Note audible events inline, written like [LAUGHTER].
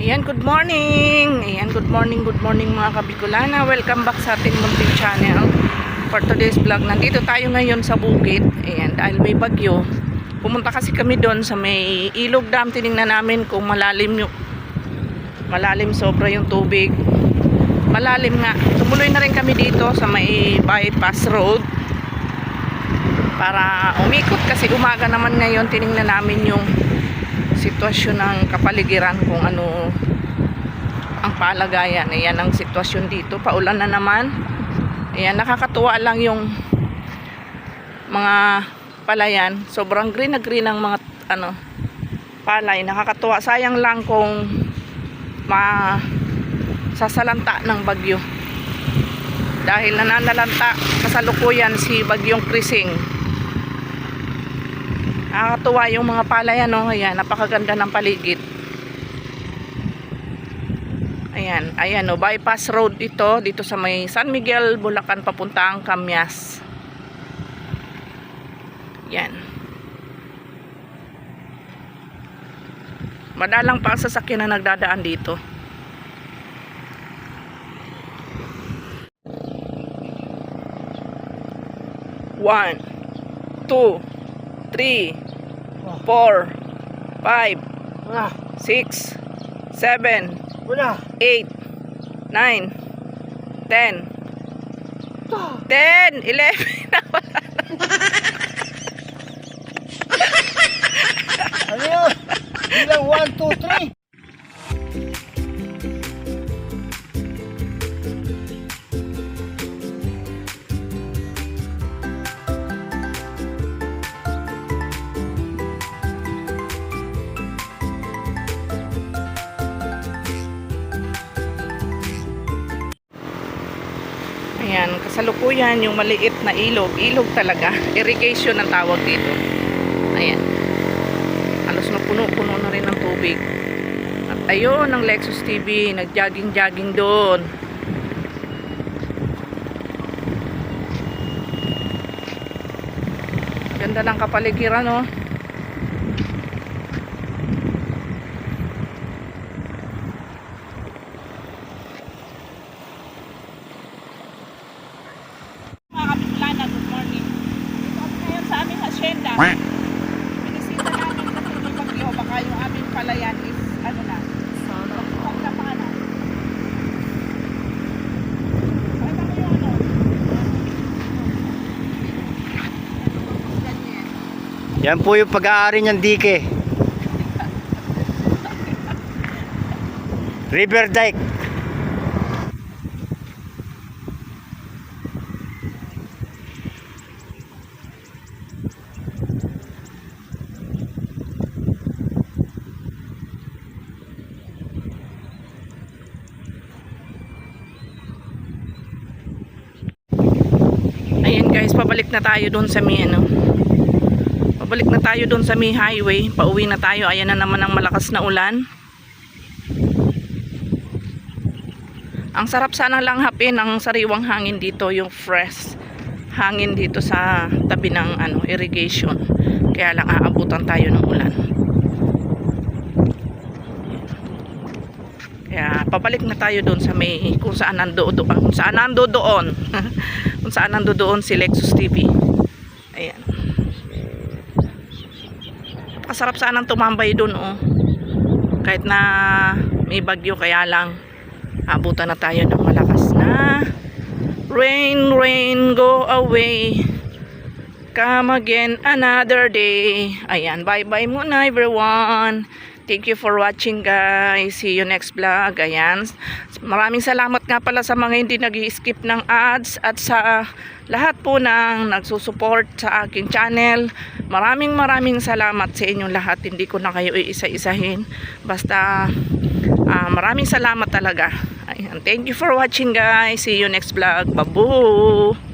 Ayan, good morning! Ayan, good morning, good morning mga kabikulana. Welcome back sa ating munting channel. For today's vlog, nandito tayo ngayon sa bukid. Ayan, dahil may bagyo. Pumunta kasi kami doon sa may ilog dam. Tinignan namin kung malalim yung malalim sobra yung tubig. Malalim nga. Tumuloy na rin kami dito sa may bypass road. Para umikot kasi umaga naman ngayon. Tinignan namin yung sitwasyon ng kapaligiran kung ano ang palagayan. Ayan ang sitwasyon dito. Paulan na naman. Ayan, nakakatuwa lang yung mga palayan. Sobrang green na green ang mga ano, palay. Nakakatuwa. Sayang lang kung ma sasalanta ng bagyo. Dahil nananalanta kasalukuyan si Bagyong Krising. Nakakatuwa yung mga palayan, no? Ayan, napakaganda ng paligid. Ayan, ayan, no? Bypass road ito, dito sa may San Miguel, Bulacan, papuntang Camyas. Yan. Madalang pa ang sasakyan na nagdadaan dito. One, two, three, four, five, Wala. six, seven, Wala. eight, nine, ten, ten, eleven. [LAUGHS] Ano yun? Bilang 1, 2, 3. Ayan, kasalukuyan yung maliit na ilog. Ilog talaga. [LAUGHS] Irrigation ang tawag dito. Ayan. Halos na puno-puno na rin ng tubig. At ayun, ang Lexus TV. Nag-jogging-jogging doon. Ganda ng kapaligiran, oh. Mga kapiplana, good morning. Dito kami ngayon sa aming Binisita namin may bagyo. Baka yung aming palayan is, ano na, pagkapangan na. Pakita mo yung ano. Ganyan. Yan po yung pag-aari niyang dike. [LAUGHS] River Dike. Guys, pabalik na tayo doon sa may ano. Pabalik na tayo doon sa may highway. Pauwi na tayo. Ayan na naman ang malakas na ulan. Ang sarap sana lang hapin ang sariwang hangin dito, yung fresh hangin dito sa tabi ng ano, irrigation. Kaya lang aabutan tayo ng ulan. Kaya pabalik na tayo doon sa may kung saan nando doon, kung saan nando doon. [LAUGHS] kung saan nando doon si Lexus TV. Ayan. Napakasarap sanang tumambay doon oh. Kahit na may bagyo kaya lang abutan na tayo ng malakas na rain rain go away come again another day ayan bye bye muna everyone thank you for watching guys. See you next vlog. Ayan. Maraming salamat nga pala sa mga hindi nag skip ng ads at sa lahat po ng nagsusupport sa aking channel. Maraming maraming salamat sa inyong lahat. Hindi ko na kayo iisa-isahin. Basta ah, maraming salamat talaga. Ayan, thank you for watching guys. See you next vlog. Babu